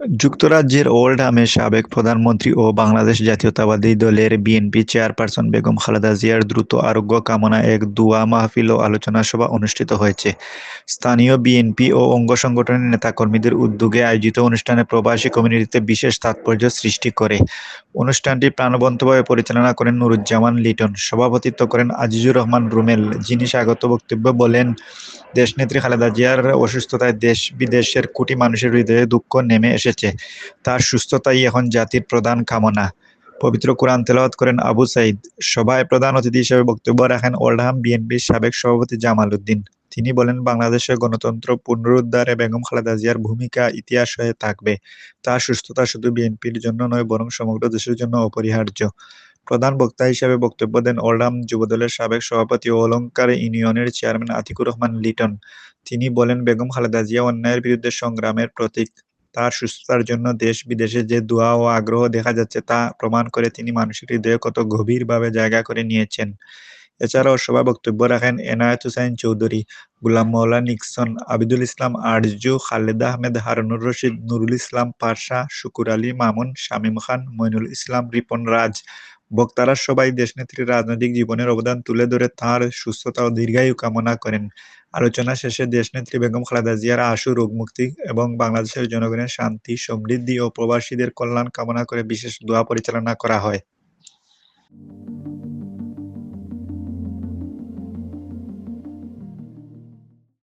যুক্তরাজ্যের ওল্ডহামে সাবেক প্রধানমন্ত্রী ও বাংলাদেশ জাতীয়তাবাদী দলের বিএনপি চেয়ারপারসন বেগম খালেদা জিয়ার দ্রুত আরোগ্য কামনা এক দুয়া মাহফিল ও আলোচনা সভা অনুষ্ঠিত হয়েছে। স্থানীয় বিএনপি ও অঙ্গ সংগঠনের নেতাকর্মীদের উদ্যোগে আয়োজিত অনুষ্ঠানে প্রবাসী কমিউনিটিতে বিশেষ তাৎপর্য সৃষ্টি করে। অনুষ্ঠানটি প্রাণবন্তভাবে পরিচালনা করেন নুরুজ্জামান লিটন। সভাপতিত্ব করেন আজিজুর রহমান রুমেল, যিনি স্বাগত বক্তব্য বলেন, দেশনেত্রী খালেদা জিয়ার অসুস্থতায় দেশ বিদেশের কোটি মানুষের হৃদয়ে দুঃখ নেমে এসেছে। তার সুস্থতাই এখন জাতির প্রধান কামনা। পবিত্র কোরআন তেলাওয়াত করেন আবু সাইদ। সভায় প্রধান অতিথি হিসেবে বক্তব্য রাখেন ওল্ডহাম বিএনপির সাবেক সভাপতি জামাল উদ্দিন তিনি বলেন, বাংলাদেশের গণতন্ত্র পুনরুদ্ধারে বেগম খালেদা জিয়ার ভূমিকা ইতিহাস হয়ে থাকবে। তার সুস্থতা শুধু বিএনপির জন্য নয়, বরং সমগ্র দেশের জন্য অপরিহার্য। প্রধান বক্তা হিসেবে বক্তব্য দেন ওল্ডহাম যুবদলের সাবেক সভাপতি ও অলংকার ইউনিয়নের চেয়ারম্যান আতিকুর রহমান লিটন। তিনি বলেন, বেগম খালেদা জিয়া অন্যায়ের বিরুদ্ধে সংগ্রামের প্রতীক। তার সুস্থতার জন্য দেশ বিদেশে যে দোয়া ও আগ্রহ দেখা যাচ্ছে তা প্রমাণ করে তিনি মানুষের হৃদয়ে কত গভীরভাবে জায়গা করে নিয়েছেন। এছাড়াও সভা বক্তব্য রাখেন এনায়ত হুসাইন চৌধুরী, গুলাম মৌলা নিক্সন, আবিদুল ইসলাম আরজু, খালেদা আহমেদ হারুনুর রশিদ, নুরুল ইসলাম পাশা, শুকুর আলী মামুন, শামীম খান, মইনুল ইসলাম, রিপন রাজ বক্তারা সবাই দেশনেত্রীর রাজনৈতিক জীবনের অবদান তুলে ধরে তাঁর সুস্থতা ও দীর্ঘায়ু কামনা করেন। আলোচনা শেষে দেশনেত্রী বেগম খালেদা জিয়ার আশু, রোগমুক্তি এবং বাংলাদেশের জনগণের শান্তি, সমৃদ্ধি ও প্রবাসীদের কল্যাণ কামনা করে বিশেষ দোয়া পরিচালনা করা হয়।